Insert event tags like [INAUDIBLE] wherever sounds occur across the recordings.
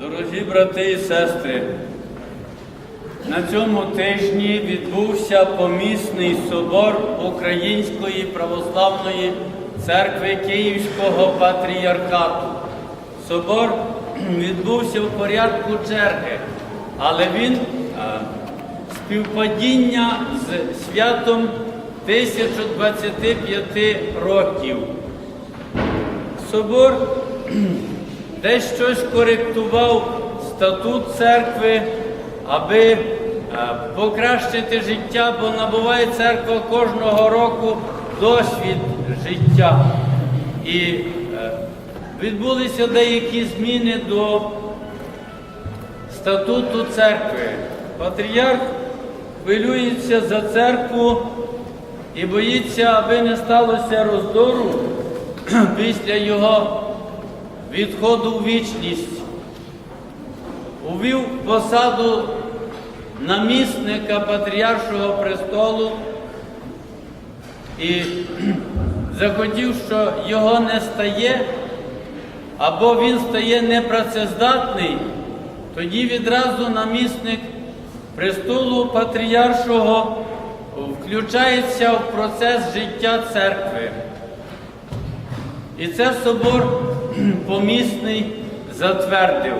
Дорогі брати і сестри, на цьому тижні відбувся помісний собор Української православної церкви Київського патріархату. Собор [CLEARS THROAT] відбувся в порядку черги, але він співпадіння з святом 1025 років. Собор [CLEARS THROAT] десь щось коректував статут церкви, аби е, покращити життя, бо набуває церква кожного року досвід життя. І е, відбулися деякі зміни до статуту церкви. Патріарх хвилюється за церкву і боїться, аби не сталося роздору [CLEARS THROAT] після його відходу в вічність. Увів посаду намісника патріаршого престолу і [CLEARS THROAT] захотів, що його не стає, або він стає непрацездатний, тоді відразу намісник престолу патріаршого включається в процес життя церкви. І це собор помісний затвердив.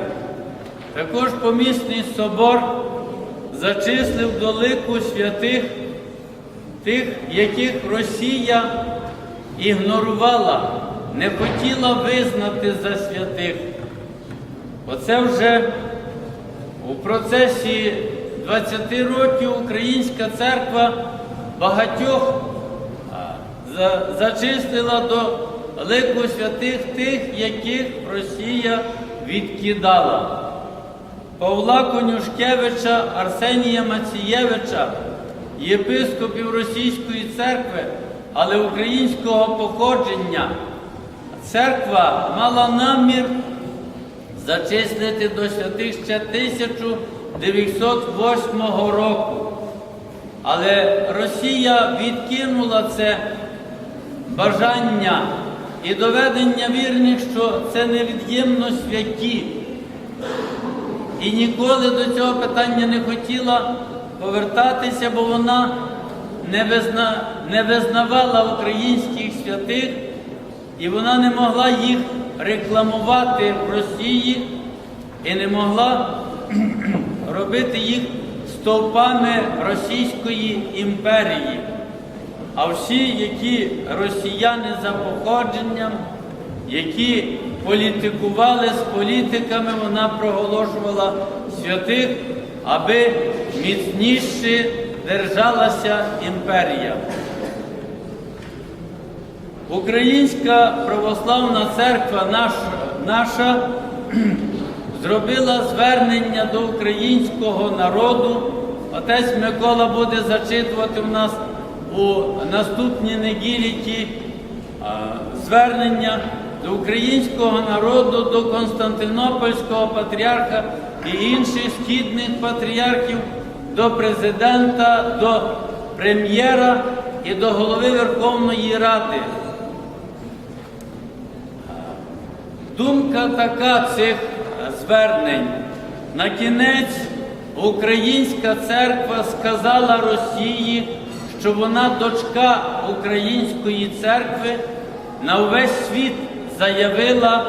Також помісний собор зачислив до лику святих тих, яких Росія ігнорувала, не хотіла визнати за святих. Оце вже у процесі 20 років Українська церква багатьох зачислила до лику святих тих, яких Росія відкидала. Павла Конюшкевича, Арсенія Мацієвича, єпископів Російської церкви, але українського походження. Церква мала намір зачислити до святих ще 1908 року. Але Росія відкинула це бажання і доведення вірних, що це невід'ємно святі. І ніколи до цього питання не хотіла повертатися, бо вона не, визна, не визнавала українських святих, і вона не могла їх рекламувати в Росії і не могла [CLEARS THROAT] робити їх стовпами Російської імперії. А всі, які росіяни за походженням, які політикували з політиками, вона проголошувала святих, аби міцніше держалася імперія. Українська православна церква наша, наша [CLEARS THROAT] зробила звернення до українського народу. Отець Микола буде зачитувати у нас у наступній неділі ті звернення до українського народу, до Константинопольського патріарха і інших східних патріархів, до президента, до прем'єра і до голови Верховної Ради. Думка така цих звернень. На кінець Українська церква сказала Росії, що вона дочка Української церкви, на увесь світ заявила,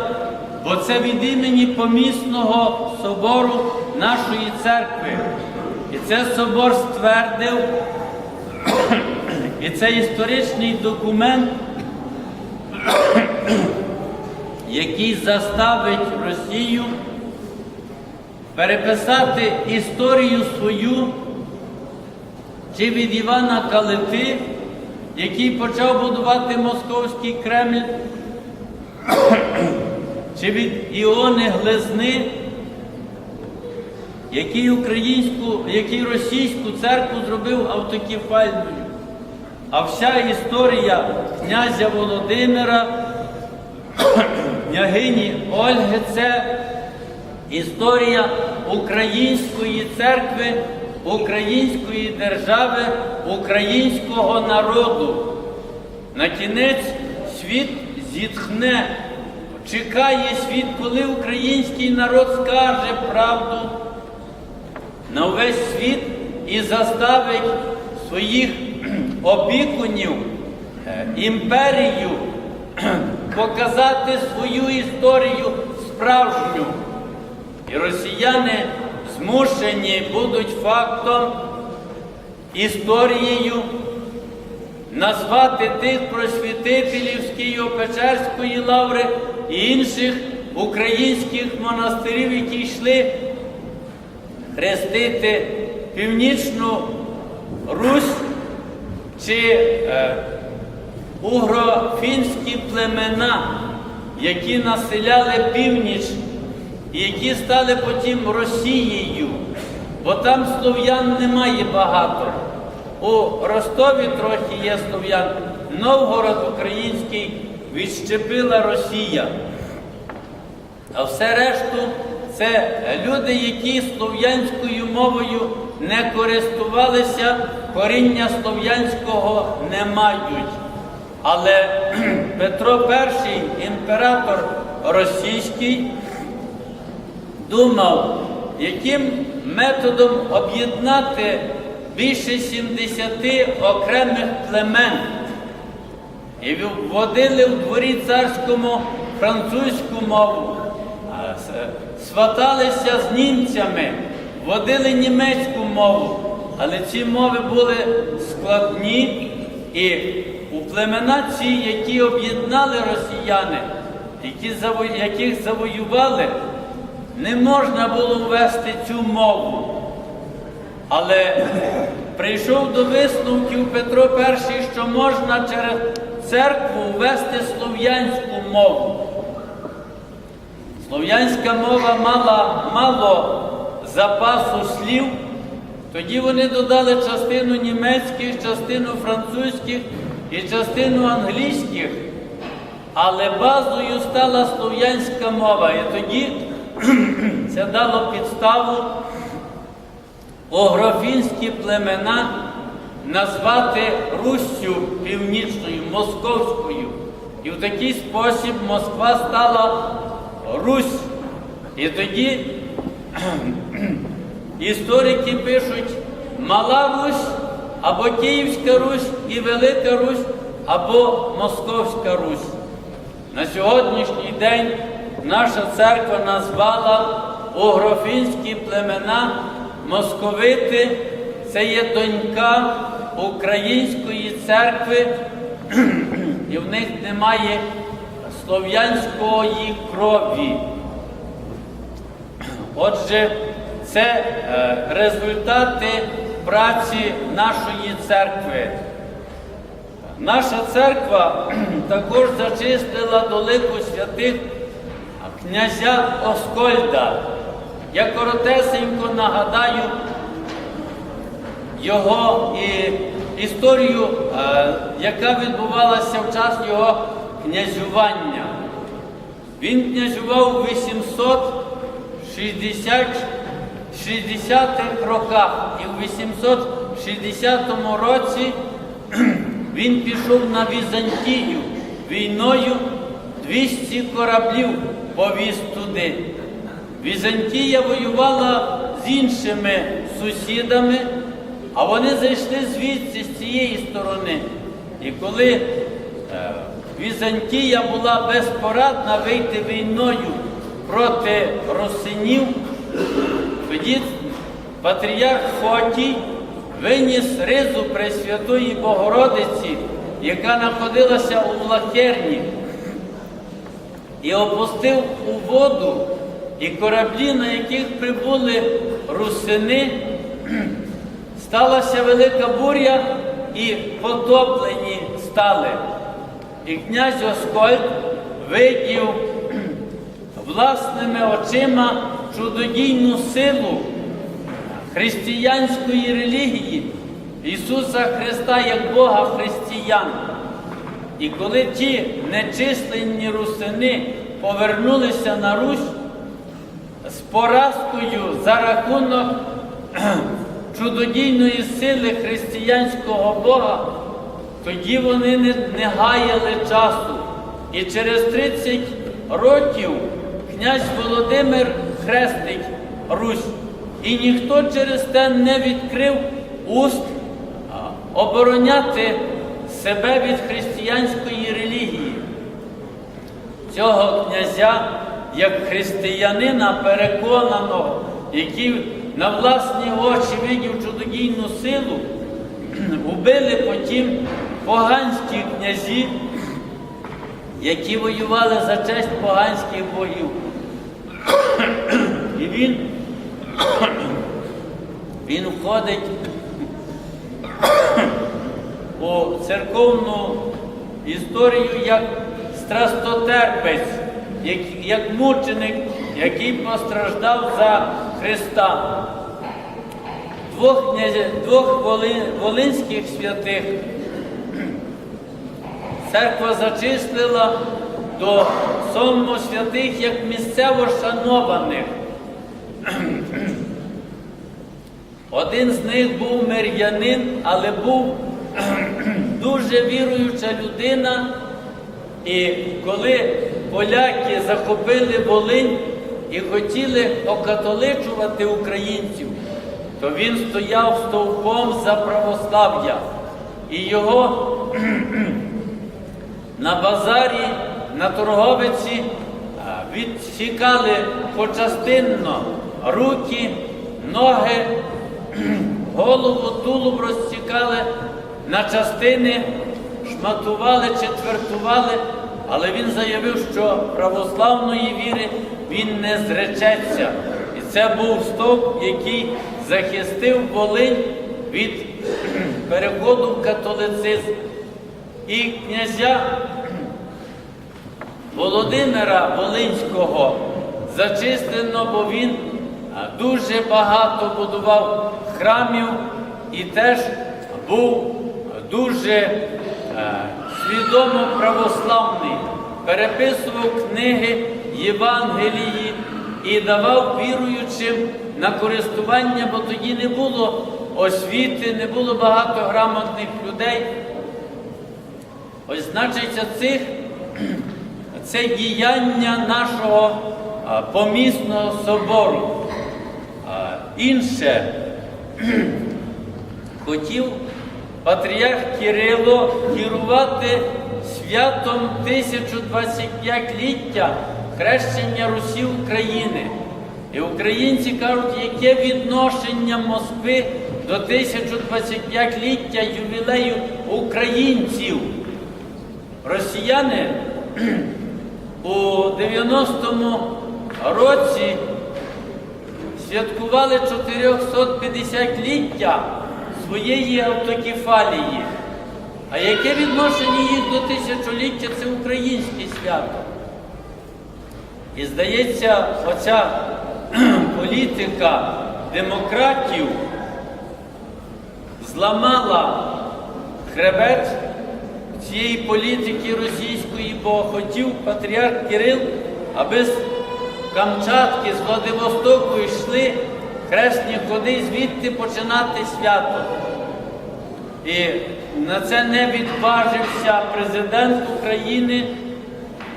бо це від імені помісного собору нашої церкви. І це собор ствердив, і це історичний документ який заставить Росію переписати історію свою чи від Івана Калити, який почав будувати Московський Кремль, чи від Іони Глизни, який українську, який російську церкву зробив автокефальною. А вся історія князя Володимира княгині Ольги це історія української церкви, української держави, українського народу. На кінець світ зітхне, чекає світ, коли український народ скаже правду на увесь світ і заставить своїх [CLEARS THROAT] опікунів, е, імперію [CLEARS THROAT] показати свою історію справжню. І росіяни змушені будуть фактом, історією назвати тих просвітителів з Києво-Печерської лаври і інших українських монастирів, які йшли хрестити Північну Русь чи е, угрофінські племена, які населяли північ які стали потім Росією, бо там слов'ян немає багато. У Ростові трохи є слов'ян, Новгород український відщепила Росія. А все решту це люди, які слов'янською мовою не користувалися, коріння слов'янського не мають. Але [CLEARS THROAT] Петро І, імператор російський, думав, яким методом об'єднати більше 70 окремих племен. І вводили в дворі царському французьку мову, сваталися з німцями, вводили німецьку мову, але ці мови були складні, і у племена ці, які об'єднали росіяни, яких завоювали, не можна було ввести цю мову. Але прийшов до висновків Петро І, що можна через церкву ввести слов'янську мову. Слов'янська мова мала мало запасу слів, тоді вони додали частину німецьких, частину французьких і частину англійських, але базою стала слов'янська мова. І тоді це дало підставу огрофінські племена назвати Руссю північною, московською. І в такий спосіб Москва стала Русь. І тоді [CLEARS THROAT] історики пишуть Мала Русь або Київська Русь і Велика Русь, або Московська Русь. На сьогоднішній день наша церква назвала угрофінські племена московити. Це є донька української церкви, [CLEARS THROAT] і в них немає слов'янської крові. Отже, це е, результати праці нашої церкви. Наша церква [CLEARS THROAT] також зачислила до лику святих князя Оскольда. Я коротесенько нагадаю його і історію, е, яка відбувалася в час його князювання. Він князював у 860 60-х роках, і в 860 році [CLEARS THROAT] він пішов на Візантію війною 200 кораблів повіз туди. Візантія воювала з іншими сусідами, а вони зайшли звідси з цієї сторони. І коли е, Візантія була безпорадна вийти війною проти русинів, тоді патріарх Фотій виніс ризу Пресвятої Богородиці, яка знаходилася у Влахерні, і опустив у воду, і кораблі, на яких прибули русини, [CLEARS THROAT] сталася велика буря і потоплені стали. І князь Оскольд видів [CLEARS THROAT] власними очима чудодійну силу християнської релігії Ісуса Христа як Бога християн. І коли ті нечисленні русини повернулися на Русь з поразкою за рахунок [CLEARS THROAT] чудодійної сили християнського Бога, тоді вони не, гаяли часу. І через 30 років князь Володимир хрестить Русь, і ніхто через те не відкрив уст обороняти себе від християнської релігії. Цього князя, як християнина переконаного, який на власні очі видів чудодійну силу, [CLEARS THROAT] убили потім поганські князі, які воювали за честь поганських богів. [CLEARS THROAT] І він, [CLEARS THROAT] він входить у церковну історію як страстотерпець, як, як мученик, який постраждав за Христа. Двох, двох воли- волинських святих церква зачислила до сому святих як місцево шанованих. Один з них був мир'янин, але був дуже віруюча людина. І коли поляки захопили Волинь і хотіли окатоличувати українців, то він стояв стовпом за православ'я. І його [CLEARS THROAT] на базарі, на торговиці відсікали почастинно руки, ноги, [CLEARS THROAT] голову, тулуб розсікали на частини, шматували, четвертували, але він заявив, що православної віри він не зречеться. І це був стовп, який захистив Волинь від [CLEARS THROAT] переходу в католицизм. І князя Володимира Волинського зачислено, бо він дуже багато будував храмів і теж був дуже е, свідомо православний, переписував книги Євангелії і давав віруючим на користування, бо тоді не було освіти, не було багато грамотних людей. Ось значиться цих, це діяння нашого помісного собору. Інше [CLEARS THROAT] хотів патріарх Кирило керувати святом 1025-ліття хрещення Русі України. І українці кажуть, яке відношення Москви до 1025-ліття ювілею українців. Росіяни у 90-му році святкували 450-ліття своєї автокефалії. А яке відношення їх до тисячоліття це українське свято? І здається, оця [CLEARS THROAT] політика демократів зламала хребет цієї політики російської, бо хотів патріарх Кирил, аби з Камчатки, з Владивостоку йшли хресні ходи, звідти починати свято. І на це не відважився президент України,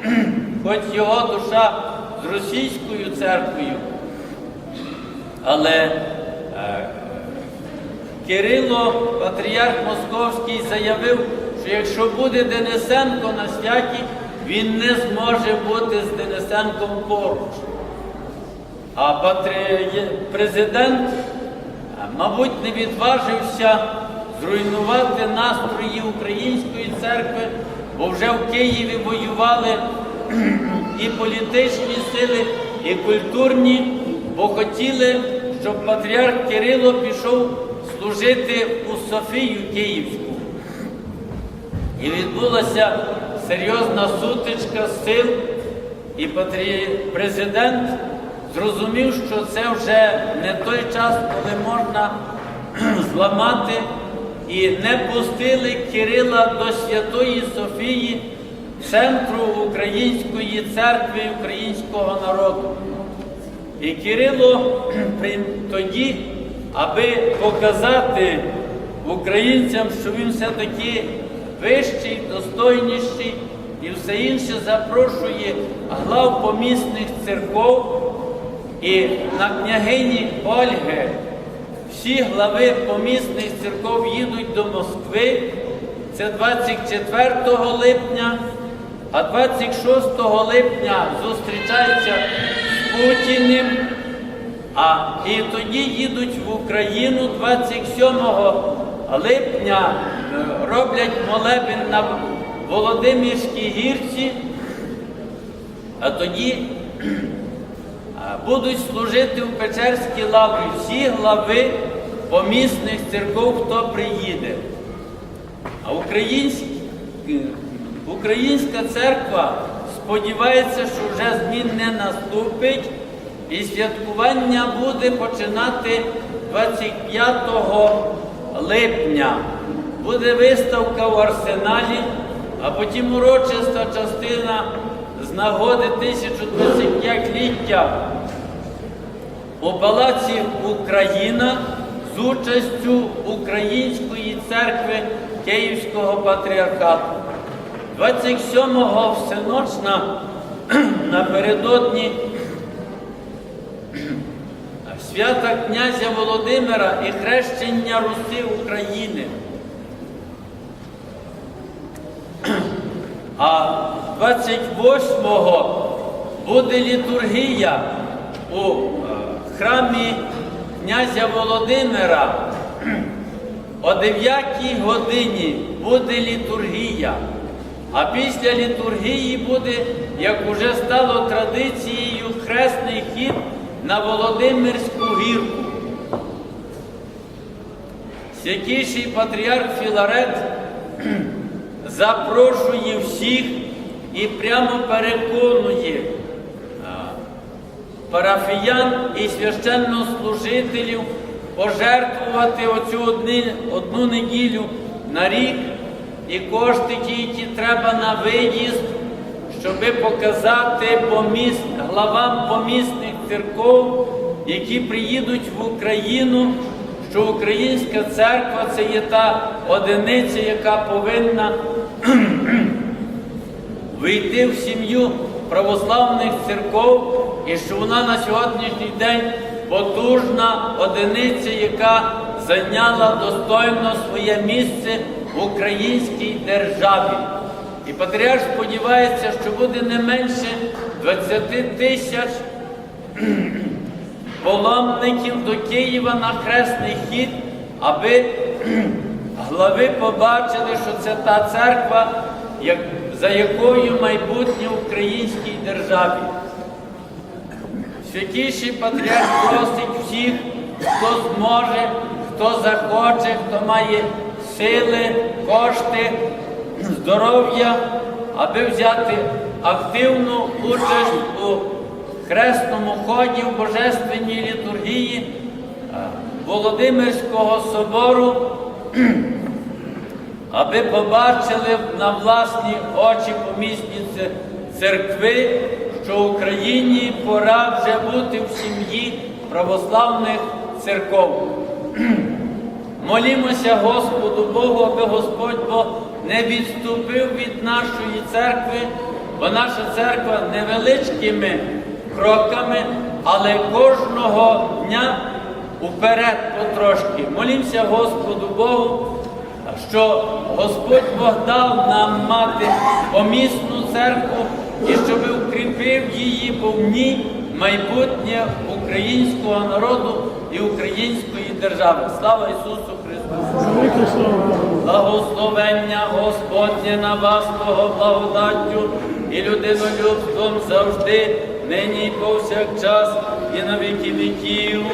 [CLEARS THROAT] хоч його душа з російською церквою. Але е, Кирило, патріарх Московський, заявив, що якщо буде Денисенко на святі, він не зможе бути з Денисенком поруч. А патрі... президент, мабуть, не відважився зруйнувати настрої української церкви, бо вже в Києві воювали [CLEARS THROAT] і політичні сили, і культурні, бо хотіли, щоб патріарх Кирило пішов служити у Софію Київську. І відбулася серйозна сутичка сил, і патрі... президент зрозумів, що це вже не той час, коли можна [CLEARS THROAT] зламати, і не пустили Кирила до Святої Софії, центру української церкви українського народу. І Кирило [CLEARS THROAT] тоді, аби показати українцям, що він все-таки вищий, достойніший, і все інше запрошує глав помісних церков і на княгині Ольги. Всі глави помісних церков їдуть до Москви. Це 24 липня, а 26 липня зустрічаються з Путіним. А і тоді їдуть в Україну 27 липня, роблять молебень на Володимирській гірці, а тоді будуть служити в Печерській лаврі всі глави помісних церков, хто приїде. А українська церква сподівається, що вже змін не наступить, і святкування буде починати 25 липня. Буде виставка в арсеналі, а потім урочиста частина з нагоди 1025-ліття у Палаці Україна з участю Української церкви Київського патріархату. 27-го всеночна [CLEARS THROAT] напередодні [CLEARS THROAT] свята князя Володимира і хрещення Руси України. [CLEARS THROAT] А 28-го буде літургія у храмі князя Володимира. О 9 годині буде літургія. А після літургії буде, як уже стало традицією, хресний хід на Володимирську гірку. Святіший патріарх Філарет [CLEARS THROAT] запрошує всіх і прямо переконує парафіян і священнослужителів пожертвувати оцю одни, одну неділю на рік. І кошти ті, які треба на виїзд, щоби показати поміст, главам помісних церков, які приїдуть в Україну, що українська церква це є та одиниця, яка повинна [CLEARS THROAT] вийти в сім'ю православних церков, і що вона на сьогоднішній день потужна одиниця, яка зайняла достойно своє місце в українській державі. І патріарх сподівається, що буде не менше 20 тисяч [CLEARS THROAT] паломників до Києва на хресний хід, аби [CLEARS THROAT] глави побачили, що це та церква, як, за якою майбутнє українській державі. Святіший патріарх просить всіх, хто зможе, хто захоче, хто має сили, кошти, здоров'я, аби взяти активну участь у хресному ході в Божественній літургії е, Володимирського собору, аби побачили на власні очі помісні церкви, що Україні пора вже бути в сім'ї православних церков. [CLEARS THROAT] Молімося Господу Богу, аби Господь Бог не відступив від нашої церкви, бо наша церква невеличкими кроками, але кожного дня уперед потрошки. Молімося Господу Богу, що Господь Бог дав нам мати помісну церкву і щоб укріпив її, ній майбутнє українського народу і української держави. Слава Ісусу Христу! Благословення Господнє на вас, Бого благодаттю і людинолюбством завжди, нині і повсякчас, і на віки віків.